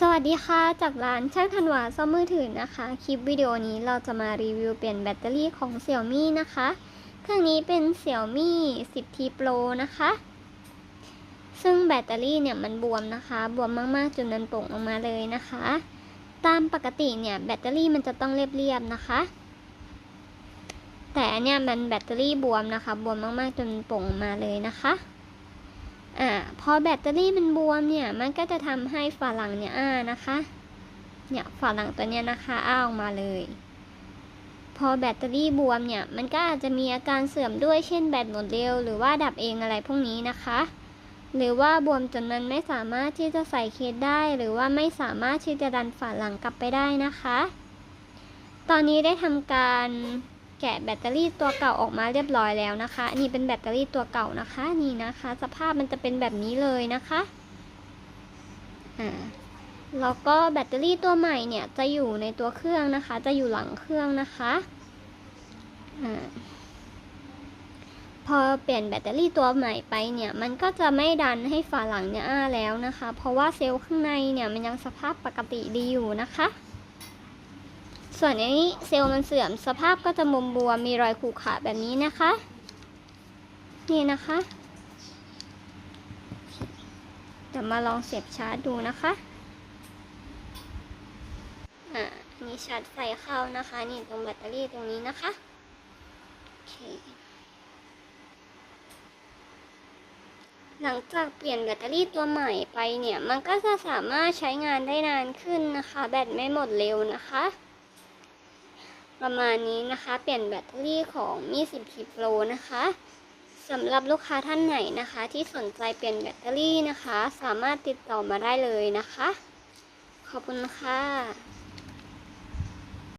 สวัสดีค่ะ จากร้านช่างธันวาซ่อมมือถือนะคะ คลิปวิดีโอนี้เราจะมารีวิวเปลี่ยนแบตเตอรี่ของ Xiaomi นะคะ เครื่องนี้เป็น Xiaomi 10T Pro นะคะ ซึ่งแบตเตอรี่เนี่ยมันบวมนะคะ บวมมากๆจนมันโป่งออกมาเลยนะคะ ตามปกติเนี่ยแบตเตอรี่มันจะต้องเรียบๆนะคะ แต่อันเนี่ยมันแบตเตอรี่บวมนะคะ บวมมากๆจนโป่งออกมาเลยนะคะ พอแบตเตอรี่มันบวมเนี่ยมันก็จะทำให้ฝาหลังเนี่ยอ้านะคะ เนี่ยฝาหลังตัวเนี้ยนะคะอ้าออกมาเลย พอแบตเตอรี่บวมเนี่ยมันก็อาจจะมีอาการเสื่อมด้วยเช่นแบตหมดเร็วหรือว่าดับเองอะไรพวกนี้นะคะ หรือว่าบวมจนมันไม่สามารถที่จะใส่เคสได้ หรือว่าไม่สามารถที่จะดันฝาหลังกลับไปได้นะคะ ตอนนี้ได้ทำการ แกะแบตเตอรี่ตัวเก่าออกมาเรียบร้อยแล้วนะคะอันนี้เป็นแบตเตอรี่ตัวเก่านะคะ นี่นะคะ สภาพมันจะเป็นแบบนี้เลยนะคะอ่าแล้วก็แบตเตอรี่ตัวใหม่เนี่ยจะอยู่ในตัวเครื่องนะคะ จะอยู่หลังเครื่องนะคะอ่าพอเปลี่ยนแบตเตอรี่ตัวใหม่ไปเนี่ย มันก็จะไม่ดันให้ฝาหลังเนี่ยอ้าแล้วนะคะ เพราะว่าเซลล์ข้างในเนี่ยมันยังสภาพปกติดีอยู่นะคะ ส่วนอันนี้เซลล์มันเสื่อมสภาพก็จะมุมบวมมีรอยขูดขาแบบนี้นะคะ นี่นะคะ เดี๋ยวมาลองเสียบชาร์จดูนะคะอ่าอันนี้ชาร์จไฟเข้านะคะ นี่ตรงแบตเตอรี่ตรงนี้นะคะโอเคหลังจากเปลี่ยนแบตเตอรี่ตัวใหม่ไปเนี่ย มันก็จะสามารถใช้งานได้นานขึ้นนะคะ แบตไม่หมดเร็วนะคะ ประมาณนี้นะคะ เปลี่ยนแบตเตอรี่ของมี 10T Pro นะคะสำหรับลูกค้าท่านไหนนะคะ ที่สนใจเปลี่ยนแบตเตอรี่นะคะ สามารถติดต่อมาได้เลยนะคะ ขอบคุณค่ะ